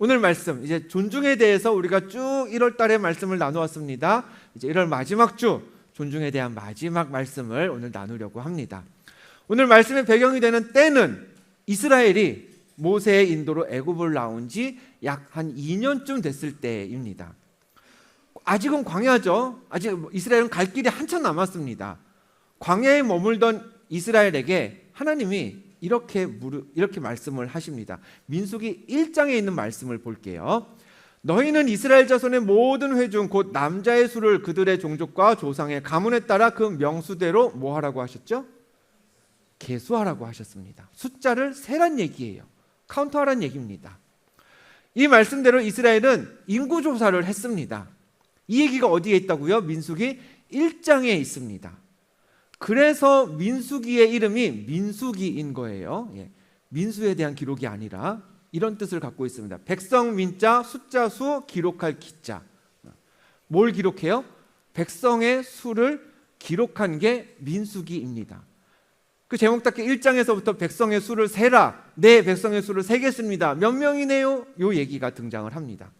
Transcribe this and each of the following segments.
오늘 말씀 이제 존중에 대해서 우리가 쭉 1월 달에 말씀을 나누었습니다. 이제 1월 마지막 주 존중에 대한 마지막 말씀을 오늘 나누려고 합니다. 오늘 말씀의 배경이 되는 때는 이스라엘이 모세의 인도로 애굽을 나온 지 약 한 2년쯤 됐을 때입니다. 아직은 광야죠. 아직 이스라엘은 갈 길이 한참 남았습니다. 광야에 머물던 이스라엘에게 하나님이 이렇게 물으, 이렇게 말씀을 하십니다. 민수기 1장에 있는 말씀을 볼게요. 너희는 이스라엘 자손의 모든 회중 곧 남자의 수를 그들의 종족과 조상의 가문에 따라 그 명수대로 뭐 하라고 하셨죠? 계수하라고 하셨습니다. 숫자를 세란 얘기예요. 카운트하란 얘기입니다. 이 말씀대로 이스라엘은 인구 조사를 했습니다. 이 얘기가 어디에 있다고요? 민수기 1장에 있습니다. 그래서 민수기의 이름이 민수기인 거예요. 예. 민수에 대한 기록이 아니라 이런 뜻을 갖고 있습니다. 백성 민자 숫자 수 기록할 기자. 뭘 기록해요? 백성의 수를 기록한 게 민수기입니다. 그 제목 답게 1장에서부터 백성의 수를 세라. 네, 백성의 수를 세겠습니다. 몇 명이네요? 요 얘기가 등장을 합니다.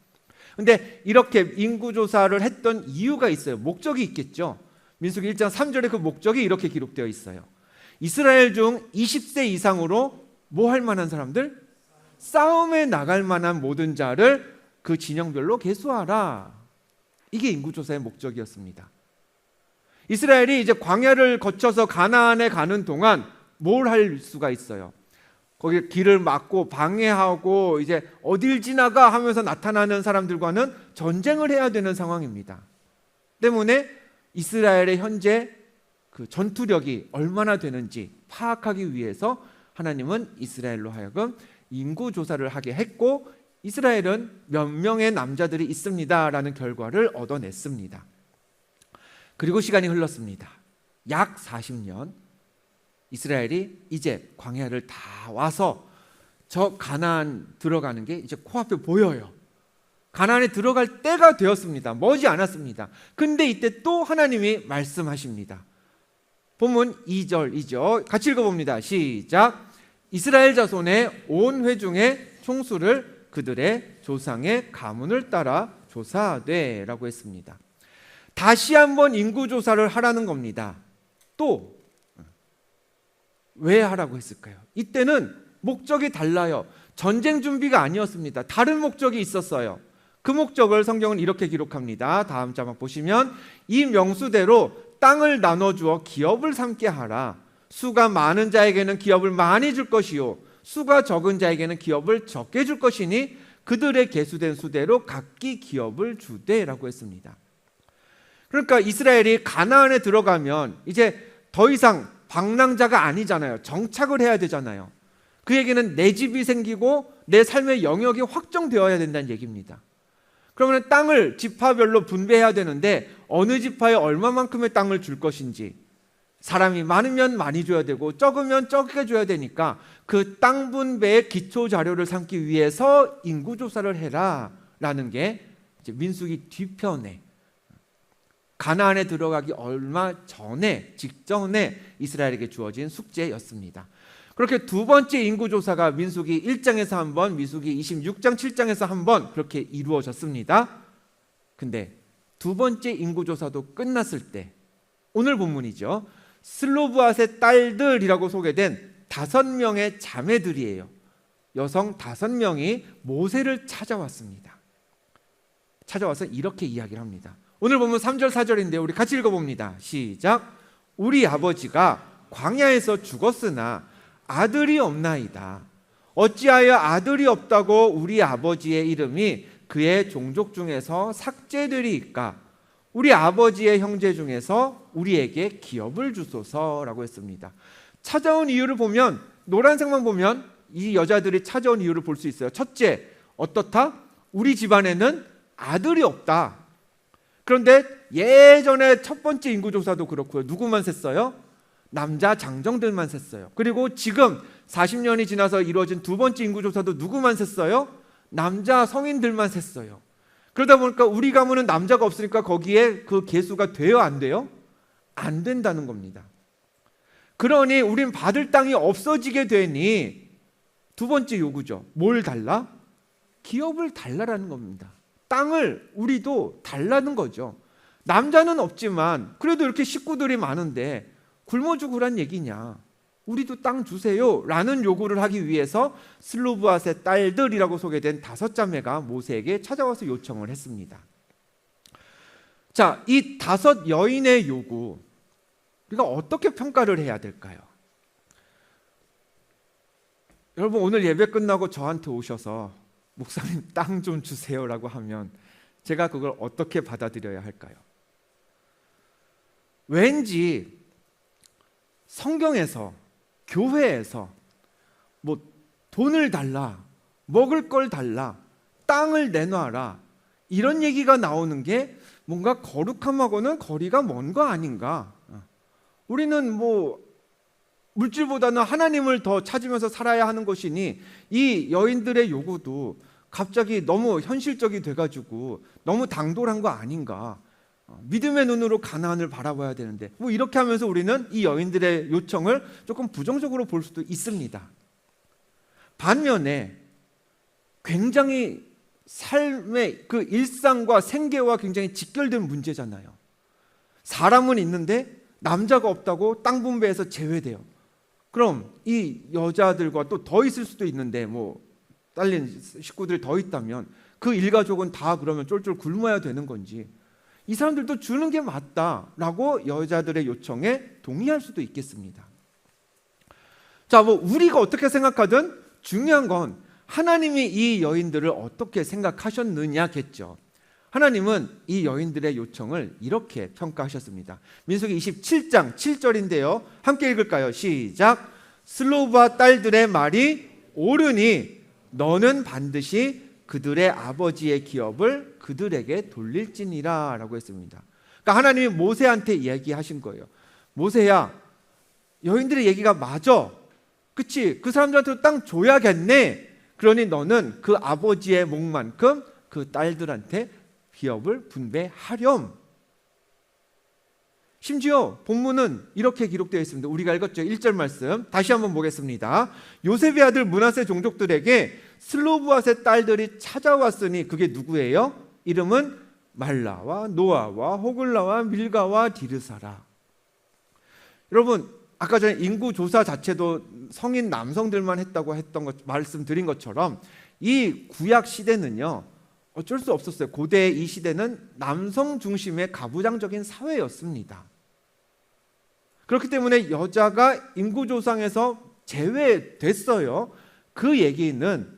근데 이렇게 인구 조사를 했던 이유가 있어요. 목적이 있겠죠. 민수기 1장 3절에 그 목적이 이렇게 기록되어 있어요. 이스라엘 중 20세 이상으로 뭐 할 만한 사람들? 싸움에 나갈 만한 모든 자를 그 진영별로 계수하라. 이게 인구조사의 목적이었습니다. 이스라엘이 이제 광야를 거쳐서 가나안에 가는 동안 뭘 할 수가 있어요? 거기 길을 막고 방해하고 이제 어딜 지나가 하면서 나타나는 사람들과는 전쟁을 해야 되는 상황입니다. 때문에 이스라엘의 현재 그 전투력이 얼마나 되는지 파악하기 위해서 하나님은 이스라엘로 하여금 인구 조사를 하게 했고 이스라엘은 몇 명의 남자들이 있습니다라는 결과를 얻어냈습니다. 그리고 시간이 흘렀습니다. 약 40년 이스라엘이 이제 광야를 다 와서 저 가나안 들어가는 게 이제 코앞에 보여요. 가나안에 들어갈 때가 되었습니다. 머지 않았습니다. 근데 이때 또 하나님이 말씀하십니다. 본문 2절이죠. 같이 읽어봅니다. 시작. 이스라엘 자손의 온 회중의 총수를 그들의 조상의 가문을 따라 조사하되라고 했습니다. 다시 한번 인구 조사를 하라는 겁니다. 또 왜 하라고 했을까요? 이때는 목적이 달라요. 전쟁 준비가 아니었습니다. 다른 목적이 있었어요. 그 목적을 성경은 이렇게 기록합니다. 다음 자막 보시면 이 명수대로 땅을 나눠 주어 기업을 삼게 하라. 수가 많은 자에게는 기업을 많이 줄 것이요 수가 적은 자에게는 기업을 적게 줄 것이니 그들의 계수된 수대로 각기 기업을 주되라고 했습니다. 그러니까 이스라엘이 가나안에 들어가면 이제 더 이상 방랑자가 아니잖아요. 정착을 해야 되잖아요. 그 얘기는 내 집이 생기고 내 삶의 영역이 확정되어야 된다는 얘기입니다. 그러면 땅을 지파별로 분배해야 되는데 어느 지파에 얼마만큼의 땅을 줄 것인지 사람이 많으면 많이 줘야 되고 적으면 적게 줘야 되니까 그 땅 분배의 기초 자료를 삼기 위해서 인구 조사를 해라라는 게 민수기 뒤편에 가나안에 들어가기 얼마 전에 직전에 이스라엘에게 주어진 숙제였습니다. 그렇게 두 번째 인구 조사가 민수기 1장에서 한 번, 민수기 26장 7장에서 한 번 그렇게 이루어졌습니다. 근데 두 번째 인구 조사도 끝났을 때 오늘 본문이죠. 슬로브앗의 딸들이라고 소개된 다섯 명의 자매들이에요. 여성 다섯 명이 모세를 찾아왔습니다. 찾아와서 이렇게 이야기를 합니다. 오늘 보면 3절 4절인데 우리 같이 읽어봅니다. 시작. 우리 아버지가 광야에서 죽었으나 아들이 없나이다. 어찌하여 아들이 없다고 우리 아버지의 이름이 그의 종족 중에서 삭제되리이까? 우리 아버지의 형제 중에서 우리에게 기업을 주소서라고 했습니다. 찾아온 이유를 보면 노란색만 보면 이 여자들이 찾아온 이유를 볼 수 있어요. 첫째, 어떻다? 우리 집안에는 아들이 없다. 그런데 예전에 첫 번째 인구조사도 그렇고요. 누구만 셌어요? 남자 장정들만 셌어요. 그리고 지금 40년이 지나서 이루어진 두 번째 인구조사도 누구만 셌어요? 남자 성인들만 셌어요. 그러다 보니까 우리 가문은 남자가 없으니까 거기에 그 개수가 돼요, 안 돼요? 안 된다는 겁니다. 그러니 우린 받을 땅이 없어지게 되니 두 번째 요구죠. 뭘 달라? 기업을 달라라는 겁니다. 땅을 우리도 달라는 거죠. 남자는 없지만 그래도 이렇게 식구들이 많은데 굶어 죽으란 얘기냐? 우리도 땅 주세요라는 요구를 하기 위해서 슬로브앗의 딸들이라고 소개된 다섯 자매가 모세에게 찾아와서 요청을 했습니다. 자, 이 다섯 여인의 요구 우리가 어떻게 평가를 해야 될까요? 여러분 오늘 예배 끝나고 저한테 오셔서 목사님 땅 좀 주세요라고 하면 제가 그걸 어떻게 받아들여야 할까요? 왠지 성경에서 교회에서 뭐 돈을 달라 먹을 걸 달라 땅을 내놔라 이런 얘기가 나오는 게 뭔가 거룩함하고는 거리가 먼 거 아닌가? 우리는 뭐 물질보다는 하나님을 더 찾으면서 살아야 하는 것이니 이 여인들의 요구도 갑자기 너무 현실적이 돼가지고 너무 당돌한 거 아닌가? 어, 믿음의 눈으로 가나안을 바라봐야 되는데 뭐 이렇게 하면서 우리는 이 여인들의 요청을 조금 부정적으로 볼 수도 있습니다. 반면에 굉장히 삶의 그 일상과 생계와 굉장히 직결된 문제잖아요. 사람은 있는데 남자가 없다고 땅 분배에서 제외돼요. 그럼 이 여자들과 또 더 있을 수도 있는데 뭐 딸린 식구들이 더 있다면 그 일가족은 다 그러면 쫄쫄 굶어야 되는 건지 이 사람들도 주는 게 맞다라고 여자들의 요청에 동의할 수도 있겠습니다. 자, 뭐 우리가 어떻게 생각하든 중요한 건 하나님이 이 여인들을 어떻게 생각하셨느냐겠죠. 하나님은 이 여인들의 요청을 이렇게 평가하셨습니다. 민수기 27장 7절인데요. 함께 읽을까요? 시작. 슬로바 딸들의 말이 옳으니 너는 반드시 그들의 아버지의 기업을 그들에게 돌릴지니라라고 했습니다. 그러니까 하나님이 모세한테 얘기하신 거예요. 모세야, 여인들의 얘기가 맞아. 그치? 그 사람들한테 땅 줘야겠네. 그러니 너는 그 아버지의 목만큼 그 딸들한테 기업을 분배하렴. 심지어 본문은 이렇게 기록되어 있습니다. 우리가 읽었죠. 1절 말씀. 다시 한번 보겠습니다. 요셉의 아들 문하세 종족들에게 슬로브앗의 딸들이 찾아왔으니 그게 누구예요? 이름은 말라와 노아와 호글라와 밀가와 디르사라. 여러분, 아까 전에 인구 조사 자체도 성인 남성들만 했다고 했던 것 말씀드린 것처럼 이 구약 시대는요. 어쩔 수 없었어요. 고대 이 시대는 남성 중심의 가부장적인 사회였습니다. 그렇기 때문에 여자가 인구 조상에서 제외됐어요. 그 얘기는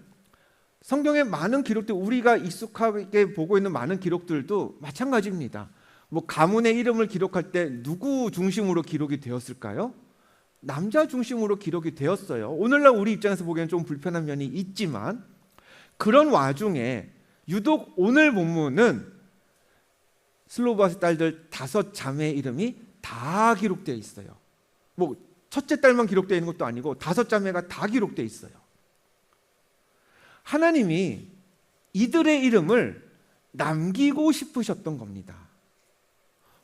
성경의 많은 기록들 우리가 익숙하게 보고 있는 많은 기록들도 마찬가지입니다. 뭐 가문의 이름을 기록할 때 누구 중심으로 기록이 되었을까요? 남자 중심으로 기록이 되었어요. 오늘날 우리 입장에서 보기에는 좀 불편한 면이 있지만 그런 와중에 유독 오늘 본문은 슬로바스 딸들 다섯 자매의 이름이 다 기록되어 있어요. 뭐 첫째 딸만 기록되어 있는 것도 아니고 다섯 자매가 다 기록되어 있어요. 하나님이 이들의 이름을 남기고 싶으셨던 겁니다.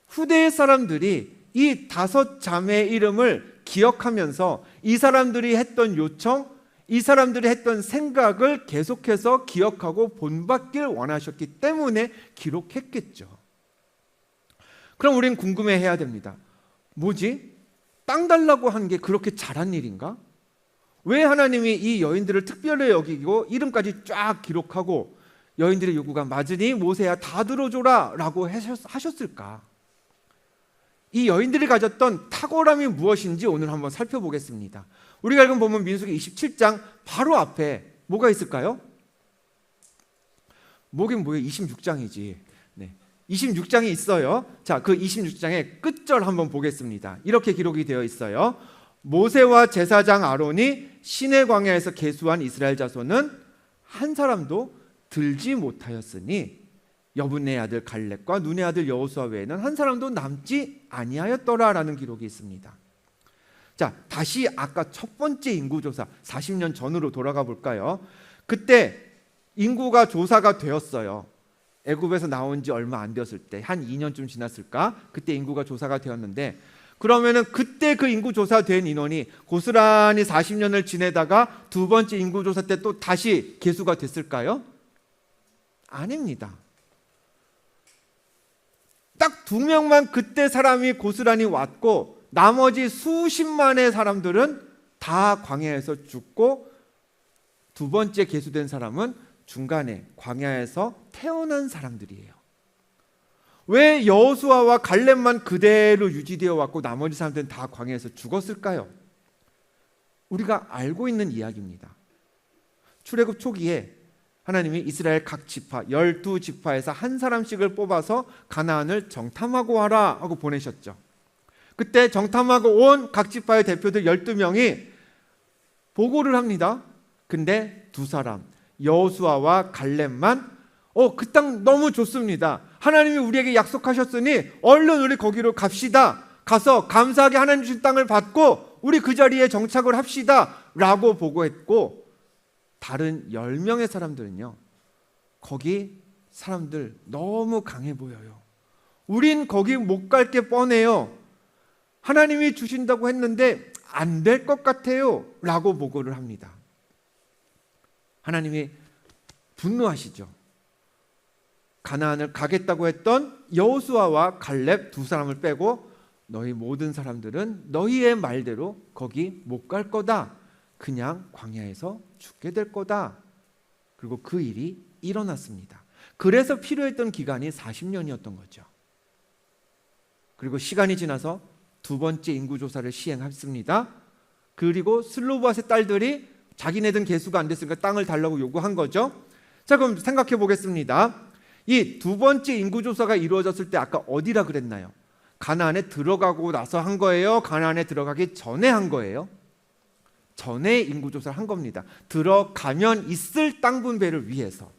후대의 사람들이 이 다섯 자매의 이름을 기억하면서 이 사람들이 했던 요청, 이 사람들이 했던 생각을 계속해서 기억하고 본받길 원하셨기 때문에 기록했겠죠. 그럼 우리는 궁금해 해야 됩니다. 뭐지? 땅 달라고 한 게 그렇게 잘한 일인가? 왜 하나님이 이 여인들을 특별히 여기고 이름까지 쫙 기록하고 여인들의 요구가 맞으니 모세야 다 들어줘라 라고 하셨을까? 이 여인들이 가졌던 탁월함이 무엇인지 오늘 한번 살펴보겠습니다. 우리가 읽은 보면 민수기 27장 바로 앞에 뭐가 있을까요? 뭐긴 뭐예요? 26장이지. 네. 26장이 있어요. 자, 그 26장의 끝절 한번 보겠습니다. 이렇게 기록이 되어 있어요. 모세와 제사장 아론이 시내 광야에서 계수한 이스라엘 자손은 한 사람도 들지 못하였으니 여분의 아들 갈렙과 눈의 아들 여호수아 외에는 한 사람도 남지 아니하였더라라는 기록이 있습니다. 자, 다시 아까 첫 번째 인구 조사 40년 전으로 돌아가 볼까요? 그때 인구가 조사가 되었어요. 애굽에서 나온 지 얼마 안 되었을 때 한 2년쯤 지났을까? 그때 인구가 조사가 되었는데 그러면은 그때 그 인구 조사 된 인원이 고스란히 40년을 지내다가 두 번째 인구 조사 때 또 다시 개수가 됐을까요? 아닙니다. 딱 두 명만 그때 사람이 고스란히 왔고 나머지 수십만의 사람들은 다 광야에서 죽고 두 번째 개수된 사람은 중간에 광야에서 태어난 사람들이에요. 왜 여호수아와 갈렙만 그대로 유지되어 왔고 나머지 사람들은 다 광야에서 죽었을까요? 우리가 알고 있는 이야기입니다. 출애굽 초기에 하나님이 이스라엘 각 지파 열두 지파에서 한 사람씩을 뽑아서 가나안을 정탐하고 와라 하고 보내셨죠. 그때 정탐하고 온 각 지파의 대표들 12명이 보고를 합니다. 근데 두 사람 여호수아와 갈렙만 어 그 땅 너무 좋습니다. 하나님이 우리에게 약속하셨으니 얼른 우리 거기로 갑시다. 가서 감사하게 하나님 주신 땅을 받고 우리 그 자리에 정착을 합시다 라고 보고했고 다른 10명의 사람들은요. 거기 사람들 너무 강해 보여요. 우린 거기 못 갈 게 뻔해요. 하나님이 주신다고 했는데 안 될 것 같아요. 라고 보고를 합니다. 하나님이 분노하시죠. 가나안을 가겠다고 했던 여호수아와 갈렙 두 사람을 빼고 너희 모든 사람들은 너희의 말대로 거기 못 갈 거다. 그냥 광야에서 죽게 될 거다. 그리고 그 일이 일어났습니다. 그래서 필요했던 기간이 40년이었던 거죠. 그리고 시간이 지나서 두 번째 인구 조사를 시행했습니다. 그리고 슬로바스의 딸들이 자기네들 개수가 안 됐으니까 땅을 달라고 요구한 거죠. 자, 그럼 생각해 보겠습니다. 이 두 번째 인구 조사가 이루어졌을 때 아까 어디라 그랬나요? 가나안에 들어가고 나서 한 거예요? 가나안에 들어가기 전에 한 거예요? 전에 인구 조사를 한 겁니다. 들어가면 있을 땅 분배를 위해서.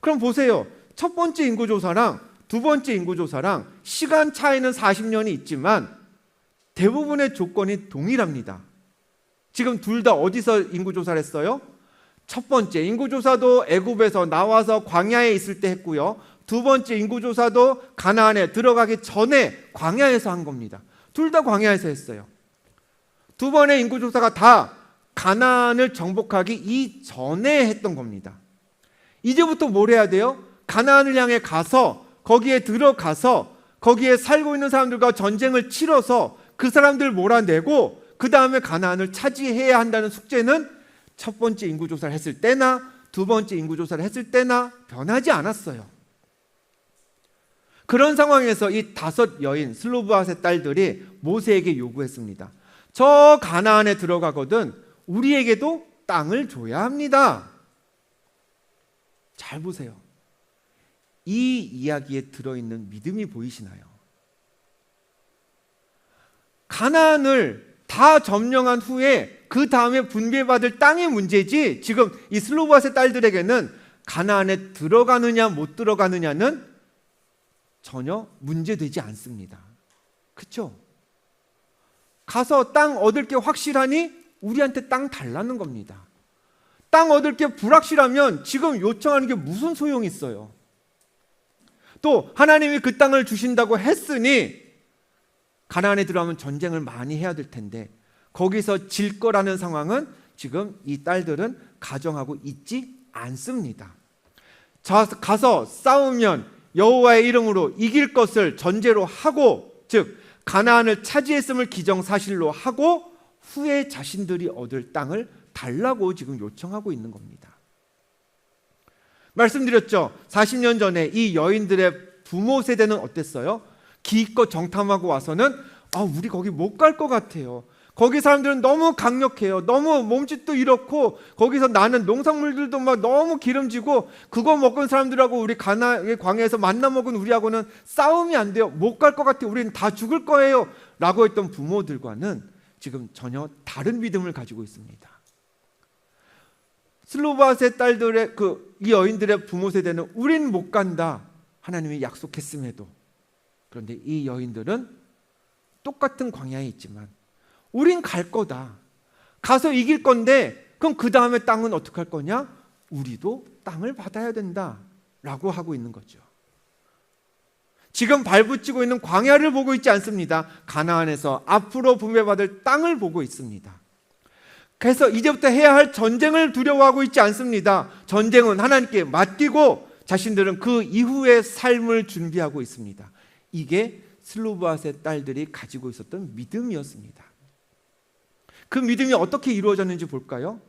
그럼 보세요. 첫 번째 인구 조사랑 두 번째 인구 조사랑 시간 차이는 40년이 있지만 대부분의 조건이 동일합니다. 지금 둘 다 어디서 인구 조사를 했어요? 첫 번째 인구 조사도 애굽에서 나와서 광야에 있을 때 했고요. 두 번째 인구 조사도 가나안에 들어가기 전에 광야에서 한 겁니다. 둘 다 광야에서 했어요. 두 번의 인구 조사가 다 가나안을 정복하기 이전에 했던 겁니다. 이제부터 뭘 해야 돼요? 가나안을 향해 가서 거기에 들어가서 거기에 살고 있는 사람들과 전쟁을 치러서 그 사람들 몰아내고 그 다음에 가나안을 차지해야 한다는 숙제는 첫 번째 인구 조사를 했을 때나 두 번째 인구 조사를 했을 때나 변하지 않았어요. 그런 상황에서 이 다섯 여인 슬로브아의 딸들이 모세에게 요구했습니다. 저 가나안에 들어가거든 우리에게도 땅을 줘야 합니다. 잘 보세요. 이 이야기에 들어있는 믿음이 보이시나요? 가나안을 다 점령한 후에 그 다음에 분배받을 땅의 문제지 지금 이 슬로바스의 딸들에게는 가나안에 들어가느냐 못 들어가느냐는 전혀 문제되지 않습니다. 그렇죠? 가서 땅 얻을 게 확실하니 우리한테 땅 달라는 겁니다. 땅 얻을 게 불확실하면 지금 요청하는 게 무슨 소용이 있어요? 또 하나님이 그 땅을 주신다고 했으니 가나안에 들어가면 전쟁을 많이 해야 될 텐데 거기서 질 거라는 상황은 지금 이 딸들은 가정하고 있지 않습니다. 자, 가서 싸우면 여호와의 이름으로 이길 것을 전제로 하고 즉 가나안을 차지했음을 기정사실로 하고 후에 자신들이 얻을 땅을 달라고 지금 요청하고 있는 겁니다. 말씀드렸죠. 40년 전에 이 여인들의 부모 세대는 어땠어요? 기껏 정탐하고 와서는 아, 우리 거기 못 갈 것 같아요. 거기 사람들은 너무 강력해요. 너무 몸짓도 이렇고 거기서 나는 농산물들도 막 너무 기름지고 그거 먹은 사람들하고 우리 가나의 광야에서 만나 먹은 우리하고는 싸움이 안 돼요. 못 갈 것 같아요. 우리는 다 죽을 거예요. 라고 했던 부모들과는 지금 전혀 다른 믿음을 가지고 있습니다. 슬로바스의 딸들의 그 이 여인들의 부모 세대는 우린 못 간다. 하나님이 약속했음에도 그런데 이 여인들은 똑같은 광야에 있지만 우린 갈 거다. 가서 이길 건데 그럼 그 다음에 땅은 어떻게 할 거냐? 우리도 땅을 받아야 된다. 라고 하고 있는 거죠. 지금 발붙이고 있는 광야를 보고 있지 않습니다. 가나안에서 앞으로 분배받을 땅을 보고 있습니다. 그래서 이제부터 해야 할 전쟁을 두려워하고 있지 않습니다. 전쟁은 하나님께 맡기고 자신들은 그 이후의 삶을 준비하고 있습니다. 이게 슬로브앗의 딸들이 가지고 있었던 믿음이었습니다. 그 믿음이 어떻게 이루어졌는지 볼까요?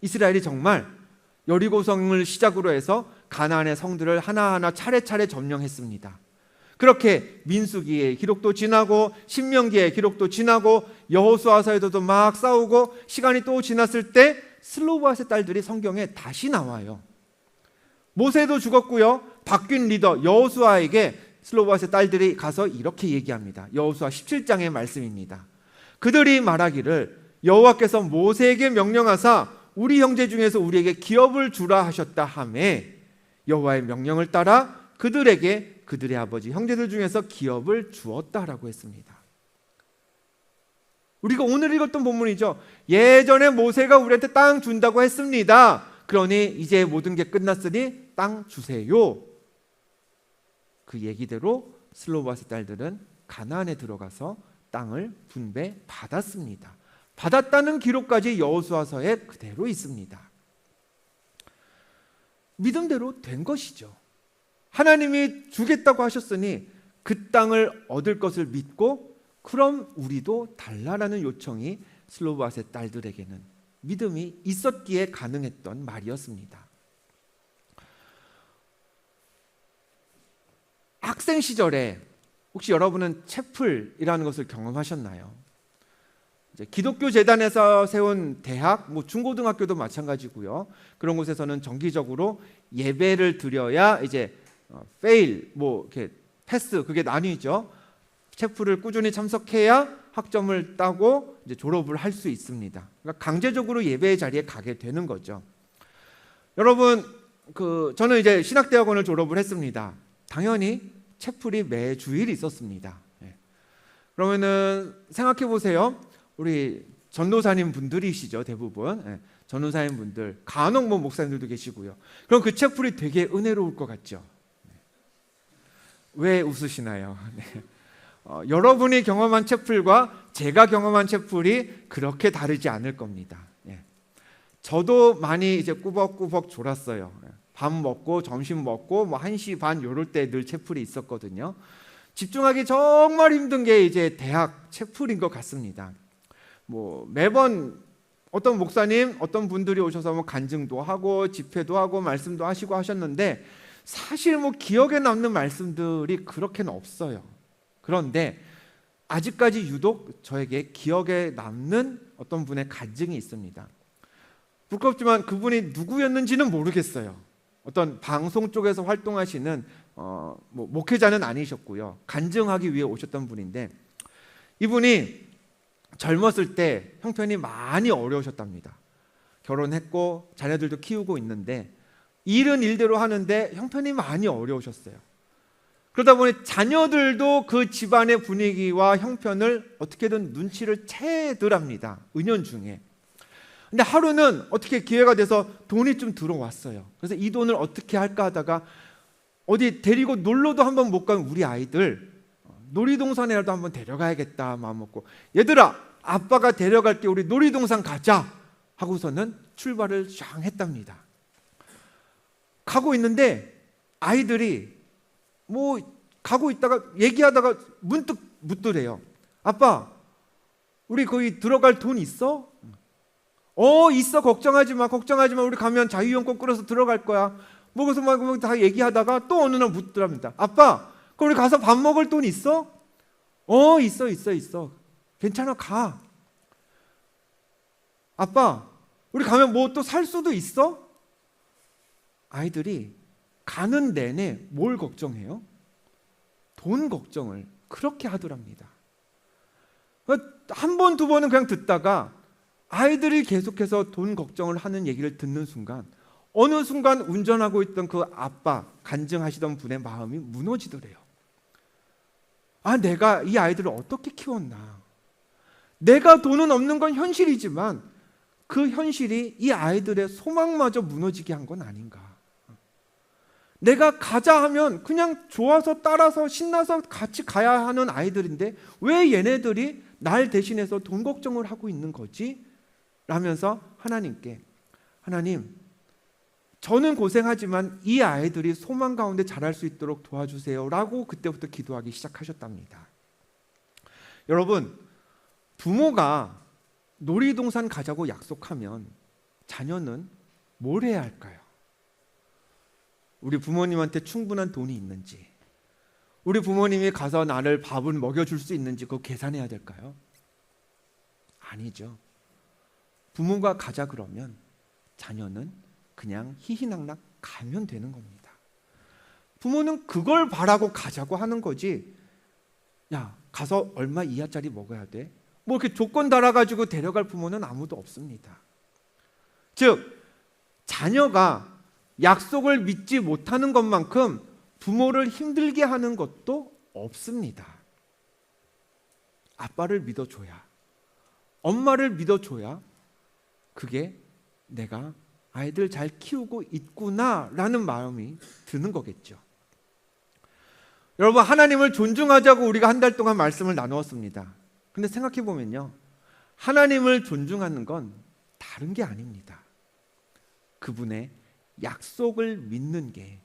이스라엘이 정말 여리고성을 시작으로 해서 가나안의 성들을 하나하나 차례차례 점령했습니다. 그렇게 민수기의 기록도 지나고 신명기의 기록도 지나고 여호수아서에서도 막 싸우고 시간이 또 지났을 때 슬로브앗의 딸들이 성경에 다시 나와요. 모세도 죽었고요. 바뀐 리더 여호수아에게 슬로브앗의 딸들이 가서 이렇게 얘기합니다. 여호수아 17장의 말씀입니다. 그들이 말하기를 여호와께서 모세에게 명령하사 우리 형제 중에서 우리에게 기업을 주라 하셨다 하매 여호와의 명령을 따라 그들에게 그들의 아버지 형제들 중에서 기업을 주었다라고 했습니다. 우리가 오늘 읽었던 본문이죠. 예전에 모세가 우리한테 땅 준다고 했습니다. 그러니 이제 모든 게 끝났으니 땅 주세요. 그 얘기대로 슬로바스 딸들은 가나안에 들어가서 땅을 분배 받았습니다. 받았다는 기록까지 여호수아서에 그대로 있습니다. 믿음대로 된 것이죠. 하나님이 주겠다고 하셨으니 그 땅을 얻을 것을 믿고 그럼 우리도 달라라는 요청이 슬로바스의 딸들에게는 믿음이 있었기에 가능했던 말이었습니다. 학생 시절에 혹시 여러분은 채플이라는 것을 경험하셨나요? 기독교 재단에서 세운 대학, 뭐 중고등학교도 마찬가지고요. 그런 곳에서는 정기적으로 예배를 드려야 이제 페일, 뭐 이렇게 패스 그게 나뉘죠. 채플을 꾸준히 참석해야 학점을 따고 이제 졸업을 할 수 있습니다. 그러니까 강제적으로 예배의 자리에 가게 되는 거죠. 여러분, 그 저는 이제 신학대학원을 졸업을 했습니다. 당연히 채플이 매 주일 있었습니다. 예. 그러면은 생각해 보세요. 우리 전도사님 분들이시죠 대부분 예. 전도사님 분들 간혹 뭐 목사님들도 계시고요. 그럼 그 채플이 되게 은혜로울 것 같죠. 네. 왜 웃으시나요? 네. 어, 여러분이 경험한 채플과 제가 경험한 채플이 그렇게 다르지 않을 겁니다. 예. 저도 많이 이제 꾸벅꾸벅 졸았어요. 예. 밥 먹고 점심 먹고 뭐 1시 반 요럴 때 늘 채플이 있었거든요. 집중하기 정말 힘든 게 이제 대학 채플인 것 같습니다. 뭐 매번 어떤 목사님, 어떤 분들이 오셔서 뭐 간증도 하고 집회도 하고 말씀도 하시고 하셨는데 사실 뭐 기억에 남는 말씀들이 그렇게는 없어요. 그런데 아직까지 유독 저에게 기억에 남는 어떤 분의 간증이 있습니다. 부끄럽지만 그분이 누구였는지는 모르겠어요. 어떤 방송 쪽에서 활동하시는 어, 뭐 목회자는 아니셨고요. 간증하기 위해 오셨던 분인데 이분이 젊었을 때 형편이 많이 어려우셨답니다. 결혼했고 자녀들도 키우고 있는데 일은 일대로 하는데 형편이 많이 어려우셨어요. 그러다 보니 자녀들도 그 집안의 분위기와 형편을 어떻게든 눈치를 채더랍니다. 은연중에. 근데 하루는 어떻게 기회가 돼서 돈이 좀 들어왔어요. 그래서 이 돈을 어떻게 할까 하다가 어디 데리고 놀러도 한번 못 간 우리 아이들 놀이동산에라도 한번 데려가야겠다 마음 먹고 얘들아 아빠가 데려갈게 우리 놀이동산 가자 하고서는 출발을 쫙 했답니다. 가고 있는데 아이들이 뭐 가고 있다가 얘기하다가 문득 묻더래요. 아빠, 우리 거기 들어갈 돈 있어? 어, 있어. 걱정하지 마. 걱정하지 마. 우리 가면 자유용권 끌어서 들어갈 거야. 먹어서 막 다 얘기하다가 또 어느 날 묻더랍니다. 아빠, 그럼 우리 가서 밥 먹을 돈 있어? 어, 있어, 있어, 있어. 괜찮아, 가. 아빠, 우리 가면 뭐 또 살 수도 있어? 아이들이 가는 내내 뭘 걱정해요? 돈 걱정을 그렇게 하더랍니다. 한 번, 두 번은 그냥 듣다가 아이들이 계속해서 돈 걱정을 하는 얘기를 듣는 순간 어느 순간 운전하고 있던 그 아빠, 간증하시던 분의 마음이 무너지더래요. 아, 내가 이 아이들을 어떻게 키웠나. 내가 돈은 없는 건 현실이지만 그 현실이 이 아이들의 소망마저 무너지게 한 건 아닌가. 내가 가자 하면 그냥 좋아서 따라서 신나서 같이 가야 하는 아이들인데 왜 얘네들이 날 대신해서 돈 걱정을 하고 있는 거지? 라면서 하나님께 하나님 저는 고생하지만 이 아이들이 소망 가운데 자랄 수 있도록 도와주세요라고 그때부터 기도하기 시작하셨답니다. 여러분 부모가 놀이동산 가자고 약속하면 자녀는 뭘 해야 할까요? 우리 부모님한테 충분한 돈이 있는지, 우리 부모님이 가서 나를 밥을 먹여줄 수 있는지 그거 계산해야 될까요? 아니죠. 부모가 가자 그러면 자녀는 그냥 희희낙낙 가면 되는 겁니다. 부모는 그걸 바라고 가자고 하는 거지. 야, 가서 얼마 이하짜리 먹어야 돼? 뭐 이렇게 조건 달아가지고 데려갈 부모는 아무도 없습니다. 즉, 자녀가 약속을 믿지 못하는 것만큼 부모를 힘들게 하는 것도 없습니다. 아빠를 믿어줘야, 엄마를 믿어줘야 그게 내가 아이들 잘 키우고 있구나라는 마음이 드는 거겠죠. 여러분, 하나님을 존중하자고 우리가 한 달 동안 말씀을 나누었습니다. 근데 생각해 보면요. 하나님을 존중하는 건 다른 게 아닙니다. 그분의 약속을 믿는 게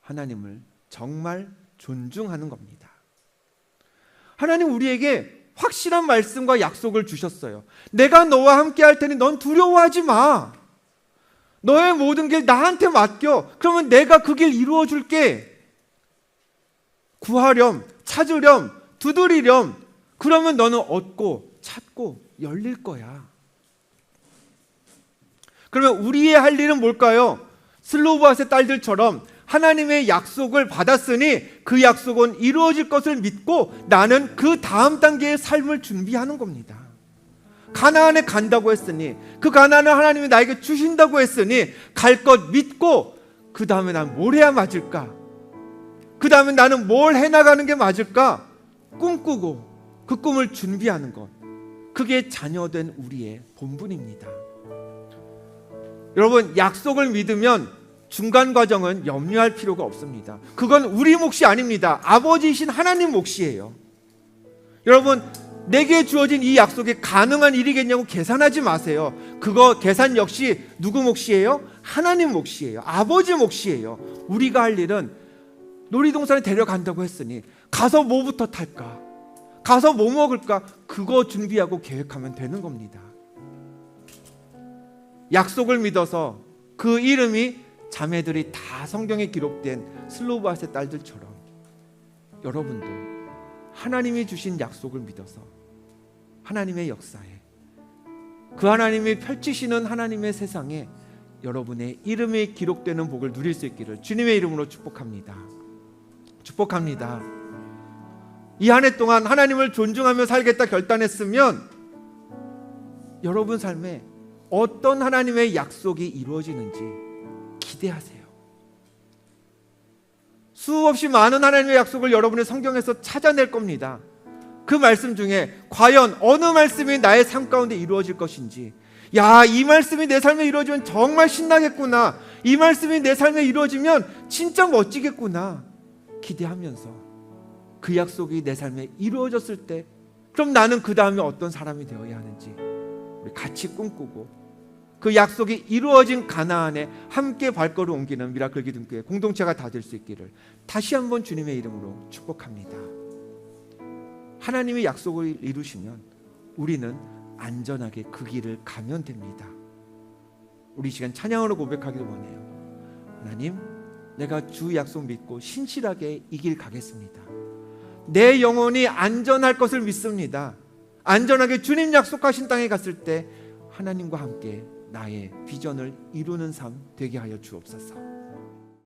하나님을 정말 존중하는 겁니다. 하나님 우리에게 확실한 말씀과 약속을 주셨어요. 내가 너와 함께 할 테니 넌 두려워하지 마. 너의 모든 길 나한테 맡겨. 그러면 내가 그 길 이루어 줄게. 구하렴, 찾으렴, 두드리렴. 그러면 너는 얻고 찾고 열릴 거야. 그러면 우리의 할 일은 뭘까요? 슬로브아스의 딸들처럼 하나님의 약속을 받았으니 그 약속은 이루어질 것을 믿고 나는 그 다음 단계의 삶을 준비하는 겁니다. 가나안에 간다고 했으니 그 가나안을 하나님이 나에게 주신다고 했으니 갈 것 믿고 그 다음에 난 뭘 해야 맞을까? 그 다음에 나는 뭘 해나가는 게 맞을까? 꿈꾸고 그 꿈을 준비하는 것. 그게 자녀된 우리의 본분입니다. 여러분, 약속을 믿으면 중간 과정은 염려할 필요가 없습니다. 그건 우리 몫이 아닙니다. 아버지이신 하나님 몫이에요. 여러분, 내게 주어진 이 약속이 가능한 일이겠냐고 계산하지 마세요. 그거 계산 역시 누구 몫이에요? 하나님 몫이에요. 아버지 몫이에요. 우리가 할 일은 놀이동산에 데려간다고 했으니 가서 뭐부터 탈까? 가서 뭐 먹을까? 그거 준비하고 계획하면 되는 겁니다. 약속을 믿어서 그 이름이 자매들이 다 성경에 기록된 슬로바스의 딸들처럼 여러분도 하나님이 주신 약속을 믿어서 하나님의 역사에 그 하나님이 펼치시는 하나님의 세상에 여러분의 이름이 기록되는 복을 누릴 수 있기를 주님의 이름으로 축복합니다. 축복합니다. 이 한 해 동안 하나님을 존중하며 살겠다 결단했으면 여러분 삶에 어떤 하나님의 약속이 이루어지는지 기대하세요. 수없이 많은 하나님의 약속을 여러분의 성경에서 찾아낼 겁니다. 그 말씀 중에 과연 어느 말씀이 나의 삶 가운데 이루어질 것인지, 야, 이 말씀이 내 삶에 이루어지면 정말 신나겠구나. 이 말씀이 내 삶에 이루어지면 진짜 멋지겠구나. 기대하면서 그 약속이 내 삶에 이루어졌을 때, 그럼 나는 그 다음에 어떤 사람이 되어야 하는지, 우리 같이 꿈꾸고 그 약속이 이루어진 가나안에 함께 발걸음 옮기는 미라클 기둥교회 공동체가 다 될 수 있기를 다시 한번 주님의 이름으로 축복합니다. 하나님의 약속을 이루시면 우리는 안전하게 그 길을 가면 됩니다. 우리 시간 찬양으로 고백하기를 원해요. 하나님, 내가 주 약속 믿고 신실하게 이 길 가겠습니다. 내 영혼이 안전할 것을 믿습니다. 안전하게 주님 약속하신 땅에 갔을 때 하나님과 함께 나의 비전을 이루는 삶 되게 하여 주옵소서.